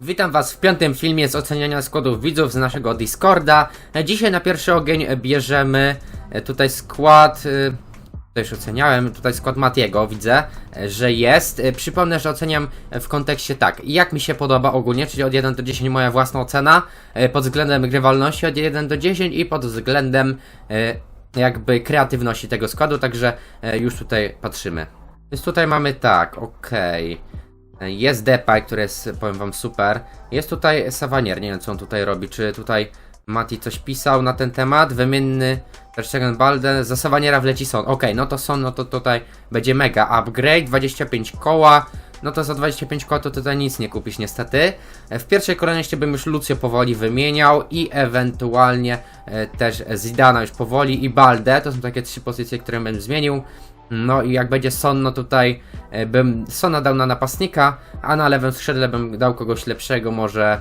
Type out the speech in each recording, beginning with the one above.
Witam Was w piątym filmie z oceniania składów widzów z naszego Discorda. Dzisiaj na pierwszy ogień bierzemy e, tutaj skład. e, To już oceniałem, tutaj skład Matiego, widzę, e, że jest. Przypomnę, że oceniam w kontekście tak, jak mi się podoba ogólnie, czyli od 1 do 10 moja własna ocena, pod względem grywalności od 1 do 10 i pod względem jakby kreatywności tego składu, także już tutaj patrzymy. Więc tutaj mamy tak, okej. Jest Depay, który jest, powiem wam, super. Jest tutaj Savanier, nie wiem co on tutaj robi. Czy tutaj Mati coś pisał na ten temat? Wymienny Terstegen Balden, za Savaniera wleci Son. Okej, no to Son, no to tutaj będzie mega upgrade, 25 koła. No to za 25 koła to tutaj nic nie kupisz niestety. W pierwszej kolejności bym już Lucio powoli wymieniał i ewentualnie e, też Zidana już powoli i Balde. To są takie trzy pozycje, które bym zmienił. No i jak będzie Son, no tutaj e, bym Sona dał na napastnika, a na lewym skrzydle bym dał kogoś lepszego, może...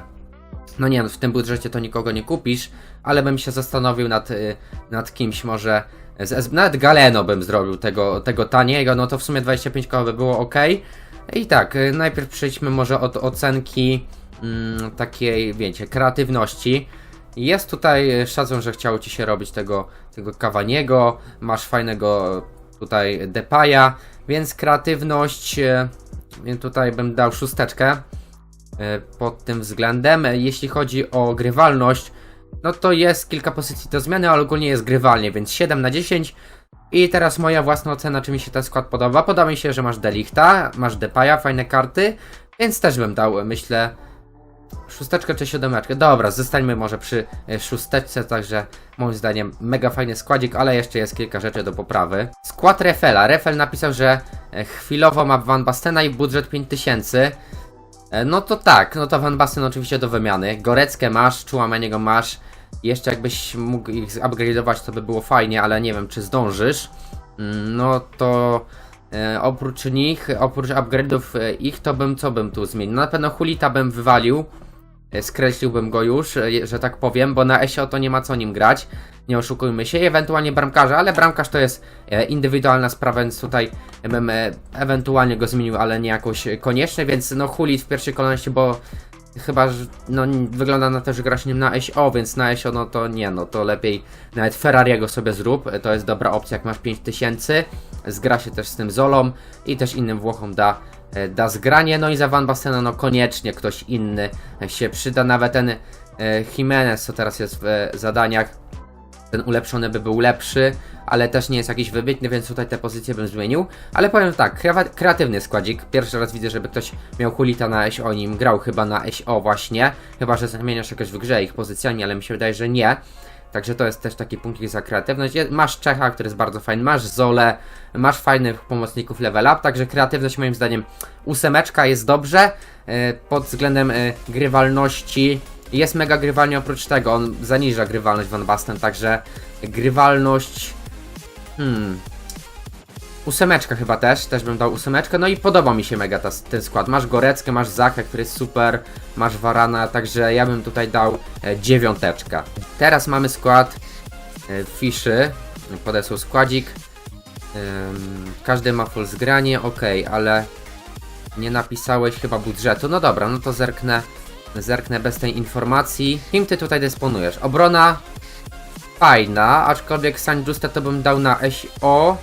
No nie, no w tym budżecie to nikogo nie kupisz, ale bym się zastanowił nad, y, nad kimś może... Z, nawet Galeno bym zrobił tego, tego taniego, no to w sumie 25 koła by było ok. I tak, y, najpierw przejdźmy może od ocenki mm, takiej, wiecie, kreatywności. Jest tutaj szacun, że chciało ci się robić tego, tego Cavaniego, masz fajnego tutaj Depaya, więc kreatywność, e, tutaj bym dał szósteczkę e, pod tym względem. E, Jeśli chodzi o grywalność, no to jest kilka pozycji do zmiany, ale ogólnie jest grywalnie, więc 7 na 10. I teraz moja własna ocena, czy mi się ten skład podoba. Podoba mi się, że masz Delichta, masz Depaya, fajne karty, więc też bym dał, myślę, Szósteczkę czy siódemeczkę? Dobra, zostańmy może przy e, szósteczce, także moim zdaniem mega fajny składzik, ale jeszcze jest kilka rzeczy do poprawy. Skład Refela. Refel napisał, że e, chwilowo ma Van Bastena i budżet 5000. E, No to tak, no to Van Basten oczywiście do wymiany. Goreckę masz, Czułameniego masz. Jeszcze jakbyś mógł ich upgrade'ować, to by było fajnie, ale nie wiem, czy zdążysz. Mm, No to e, oprócz nich, oprócz upgrade'ów e, ich, to bym co bym tu zmienił? Na pewno Hulita bym wywalił. E, Skreśliłbym go już, e, że tak powiem, bo na Esio to nie ma co nim grać. Nie oszukujmy się, ewentualnie bramkarza, ale bramkarz to jest e, indywidualna sprawa, więc tutaj bym e, ewentualnie go zmienił, ale nie jakoś koniecznie, więc no Hulit w pierwszej kolejności, bo chyba, że no wygląda na to, że grasz nim na SO, więc na SO no to nie, no to lepiej nawet Ferrariego sobie zrób, to jest dobra opcja jak masz 5000, zgra się też z tym Zolą i też innym Włochom da, e, da zgranie, no i za Van Bastena no koniecznie ktoś inny się przyda, nawet ten e, Jimenez, co teraz jest w e, zadaniach, ten ulepszony by był lepszy, ale też nie jest jakiś wybitny, więc tutaj te pozycje bym zmienił. Ale powiem tak, kreatywny składzik. Pierwszy raz widzę, żeby ktoś miał Hulita na SO, nim grał chyba na SO właśnie. Chyba, że zmieniasz jakoś w grze ich pozycjami, ale mi się wydaje, że nie. Także to jest też taki punkcik za kreatywność. Masz Czecha, który jest bardzo fajny, masz Zole, masz fajnych pomocników level up, także kreatywność moim zdaniem ósemeczka jest dobrze. e, Pod względem e, grywalności jest mega grywalnie oprócz tego, on zaniża grywalność Van Basten, także grywalność... Hmm... Ósemeczka chyba też, też bym dał ósemeczkę, no i podoba mi się mega ta, ten skład. Masz Goreckę, masz Zakę, który jest super, masz Varana, także ja bym tutaj dał e, dziewiąteczkę. Teraz mamy skład e, Fiszy, podesłał składzik. Każdy ma full zgranie, ok, ale nie napisałeś chyba budżetu. No dobra, no to zerknę, zerknę bez tej informacji. Kim ty tutaj dysponujesz? Obrona fajna, aczkolwiek San Juste to bym dał na SO.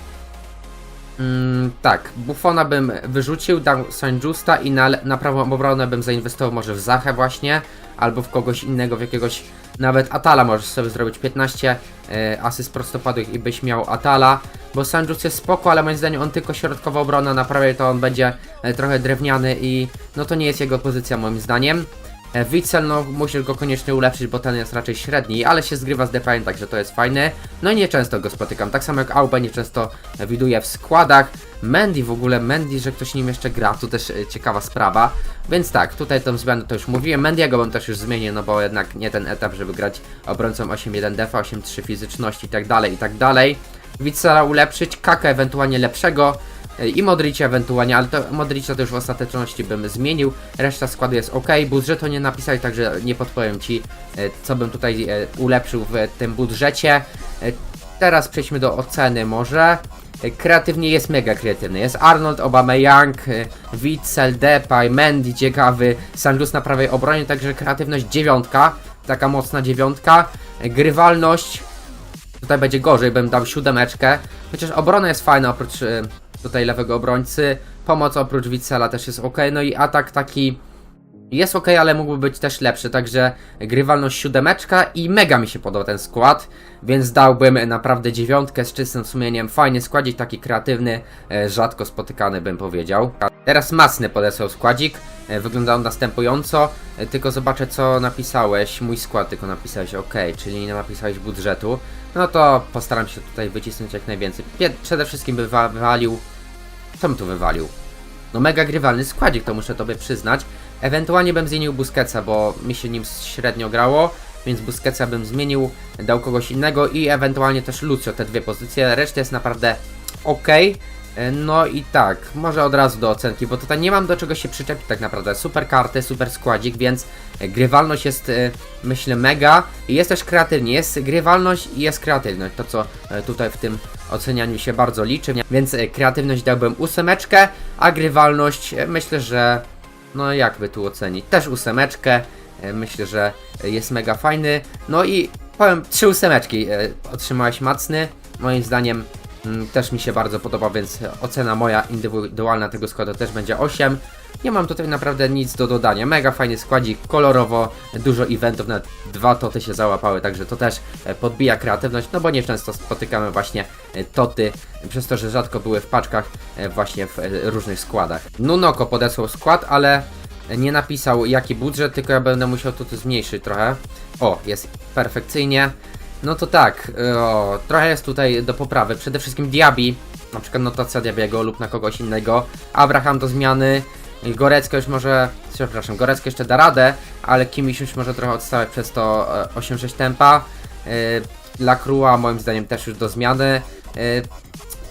Mm, tak, Buffona bym wyrzucił, dał San Justa i na, na prawą obronę bym zainwestował może w Zachę właśnie, albo w kogoś innego, w jakiegoś, nawet Atala możesz sobie zrobić 15 e, asyst prostopadłych i byś miał Atala, bo San Just jest spoko, ale moim zdaniem on tylko środkowa obrona, na prawej to on będzie e, trochę drewniany i no to nie jest jego pozycja moim zdaniem. E, Witzel, no musisz go koniecznie ulepszyć, bo ten jest raczej średni, ale się zgrywa z Depayem, także to jest fajne. No i nieczęsto go spotykam, tak samo jak Aube nieczęsto widuję w składach. Mendy w ogóle, Mendy, że ktoś nim jeszcze gra, to też e, ciekawa sprawa. Więc tak, tutaj tą zmianę to już mówiłem, Mendiego bym też już zmienił, no bo jednak nie ten etap, żeby grać obrońcą 8-1 defa, 8-3 fizyczności i tak dalej, i tak dalej. Witzela ulepszyć, Kaka ewentualnie lepszego, i Modricia ewentualnie, ale to Modricia to już w ostateczności bym zmienił. Reszta składu jest ok. Budżetu nie napisali, także nie podpowiem ci, e, co bym tutaj e, ulepszył w tym budżecie. E, Teraz przejdźmy do oceny może. Kreatywnie jest mega kreatywny. Jest Arnold, Aubameyang, e, Witzel, Depay, Mendy ciekawy, Sangus na prawej obronie, także kreatywność dziewiątka, taka mocna dziewiątka. Grywalność, tutaj będzie gorzej, bym dał siódemeczkę. Chociaż obrona jest fajna oprócz tutaj lewego obrońcy. Pomoc oprócz Witzela też jest ok. No i atak taki jest ok, ale mógłby być też lepszy, także grywalność siódemeczka i mega mi się podoba ten skład, więc dałbym naprawdę dziewiątkę z czystym sumieniem, fajny składzik, taki kreatywny, e, rzadko spotykany bym powiedział. Teraz masny podesłał składzik, e, wygląda on następująco, e, tylko zobaczę co napisałeś, mój skład tylko napisałeś ok, czyli nie napisałeś budżetu, no to postaram się tutaj wycisnąć jak najwięcej. Przede wszystkim by wa- wywalił, co bym tu wywalił? No mega grywalny składzik, to muszę tobie przyznać. Ewentualnie bym zmienił Busquetsa, bo mi się nim średnio grało, więc Busquetsa bym zmienił, dał kogoś innego i ewentualnie też Lucio, te dwie pozycje. Reszta jest naprawdę ok. No i tak, może od razu do ocenki, bo tutaj nie mam do czego się przyczepić tak naprawdę. Super karty, super składzik, więc e, grywalność jest e, myślę mega. I jest też kreatywnie. Jest grywalność i jest kreatywność, to co e, tutaj w tym ocenianiu się bardzo liczy, więc e, kreatywność dałbym ósemeczkę, a grywalność e, myślę, że no jakby tu ocenić, też ósemeczkę, e, myślę, że jest mega fajny, no i powiem, trzy ósemeczki e, otrzymałeś macny, moim zdaniem też mi się bardzo podoba, więc ocena moja indywidualna tego składu też będzie 8. Nie mam tutaj naprawdę nic do dodania. Mega fajny składzik, kolorowo, dużo eventów, nawet dwa toty się załapały, także to też e, podbija kreatywność, no bo nieczęsto spotykamy właśnie e, toty, przez to, że rzadko były w paczkach e, właśnie w różnych składach. Nunoko podesłał skład, ale nie napisał jaki budżet, tylko ja będę musiał to zmniejszyć trochę. O, jest perfekcyjnie. No to tak, e, o, trochę jest tutaj do poprawy. Przede wszystkim Diaby, na przykład notacja Diabiego lub na kogoś innego. Abraham do zmiany. Gorecka już może, przepraszam, Gorecka jeszcze da radę, ale Kimiś już może trochę odstawać przez to e, 8-6 tempa. E, Lacroix moim zdaniem też już do zmiany. E,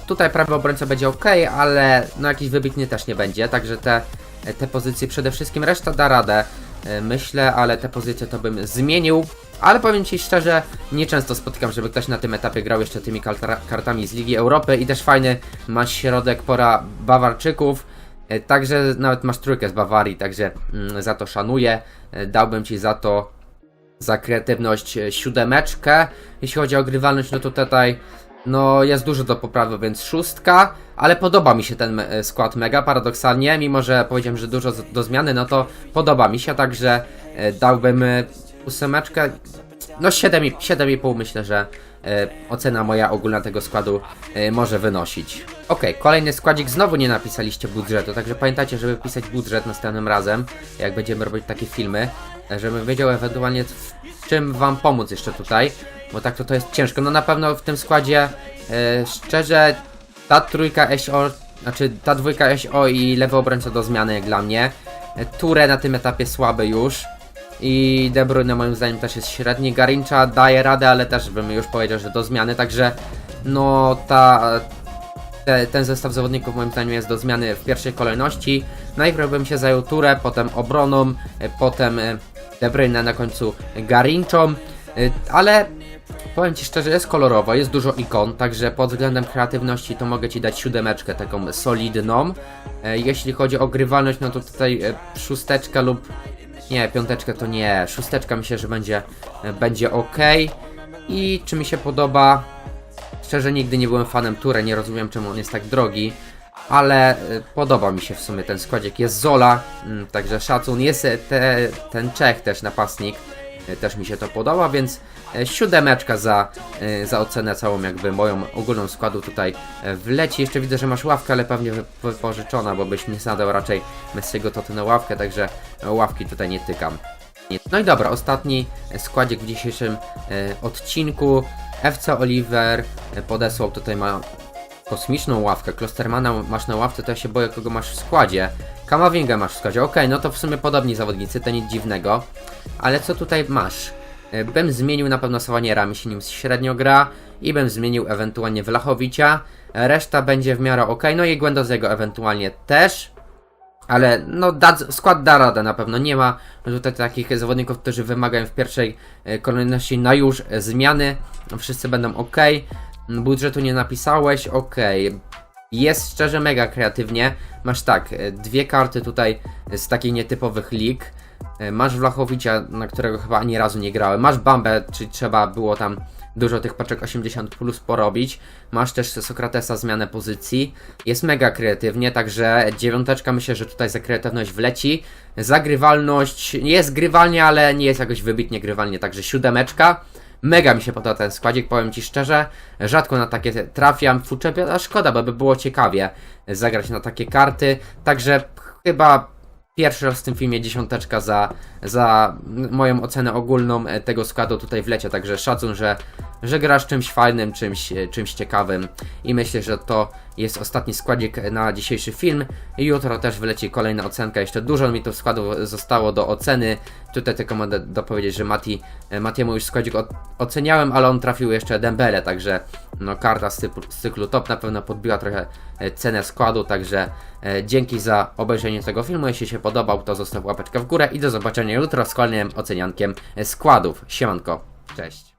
Tutaj prawy obrońca będzie ok, ale no jakiś wybitny też nie będzie, także te, te pozycje przede wszystkim reszta da radę, e, myślę, ale te pozycje to bym zmienił. Ale powiem Ci szczerze, nieczęsto spotykam, żeby ktoś na tym etapie grał jeszcze tymi karta- kartami z Ligi Europy i też fajny masz środek pora Bawarczyków. E, Także nawet masz trójkę z Bawarii, także mm, za to szanuję. E, Dałbym Ci za to za kreatywność e, siódemeczkę. Jeśli chodzi o grywalność, no to tutaj no jest dużo do poprawy, więc szóstka, ale podoba mi się ten e, skład mega paradoksalnie, mimo że powiedziałem, że dużo do zmiany, no to podoba mi się, także e, dałbym e, ósemeczkę, no 7, i- 7,5 myślę, że ocena moja ogólna tego składu może wynosić. Ok, kolejny składzik, znowu nie napisaliście budżetu, także pamiętajcie, żeby pisać budżet następnym razem, jak będziemy robić takie filmy, żebym wiedział ewentualnie w czym wam pomóc jeszcze tutaj, bo tak to to jest ciężko. No na pewno w tym składzie, e, szczerze, ta trójka SO, znaczy ta dwójka SO i lewy obrońca do zmiany jak dla mnie. E, Ture na tym etapie słaby już. I De Bruyne moim zdaniem też jest średni. Garincha daje radę, ale też bym już powiedział, że do zmiany, także no ta te, ten zestaw zawodników moim zdaniem jest do zmiany w pierwszej kolejności. Najpierw bym się zajął Turę, potem obroną, e, potem De Bruyne na końcu Garinczą, ale powiem Ci szczerze, jest kolorowo, jest dużo ikon, także pod względem kreatywności to mogę Ci dać siódemeczkę taką solidną. E, Jeśli chodzi o grywalność, no to tutaj e, szósteczka lub nie, piąteczkę to nie, szósteczka myślę, że będzie, e, będzie ok. I czy mi się podoba? Szczerze nigdy nie byłem fanem Ture, nie rozumiem czemu on jest tak drogi, ale y, podoba mi się w sumie ten składzik. Jest Zola, mm, także szacun. Jest e, te, ten Czech też napastnik, też mi się to podoba, więc e, siódemeczka za, y, za ocenę całą jakby moją ogólną składu tutaj e, wleci. Jeszcze widzę, że masz ławkę, ale pewnie wy- wypożyczona, bo byś nie zadał raczej Messiego to ty na ławkę, także e, ławki tutaj nie tykam. No i dobra, ostatni składzik w dzisiejszym e, odcinku. FC Oliver e, podesłał tutaj ma kosmiczną ławkę. Klostermana masz na ławce, to ja się boję, kogo masz w składzie. Kamavinga masz w składzie. Okej, no to w sumie podobni zawodnicy, to nic dziwnego. Ale co tutaj masz? E, Bym zmienił na pewno Sawaniera, mi się nim średnio gra. I bym zmienił ewentualnie Wlachowicia. E, Reszta będzie w miarę ok. No i Gwendozego ewentualnie też. Ale no skład da radę na pewno. Nie ma tutaj takich zawodników, którzy wymagają w pierwszej e, kolejności na już zmiany. Wszyscy będą ok. Budżetu nie napisałeś, okej. Jest szczerze mega kreatywnie. Masz tak, e, dwie karty tutaj z takich nietypowych lig. E, Masz Wlachowicza, na którego chyba ani razu nie grałem. Masz Bambę, czyli trzeba było tam dużo tych paczek 80 plus porobić. Masz też Sokratesa zmianę pozycji. Jest mega kreatywnie, także dziewiąteczka myślę, że tutaj za kreatywność wleci. Zagrywalność jest grywalnie, ale nie jest jakoś wybitnie grywalnie, także siódemeczka. Mega mi się podoba ten składzik, powiem Ci szczerze. Rzadko na takie trafiam. Fullchampion, a szkoda, bo by było ciekawie zagrać na takie karty. Także chyba pierwszy raz w tym filmie dziesiąteczka za, za moją ocenę ogólną e, tego składu tutaj wlecie. Także szacun, że, że grasz czymś fajnym, czymś, czymś ciekawym. I myślę, że to jest ostatni składzik na dzisiejszy film. Jutro też wleci kolejna ocenka. Jeszcze dużo mi tu składów zostało do oceny. Tutaj tylko mogę dopowiedzieć, że Mati, e, Matiemu już składzik oceniałem, ale on trafił jeszcze Dembele, także no karta z, z cyklu top na pewno podbiła trochę e, cenę składu, także e, dzięki za obejrzenie tego filmu. Jeśli się podobał, to zostaw łapeczkę w górę i do zobaczenia jutro z kolejnym oceniankiem składów. Siemanko, cześć.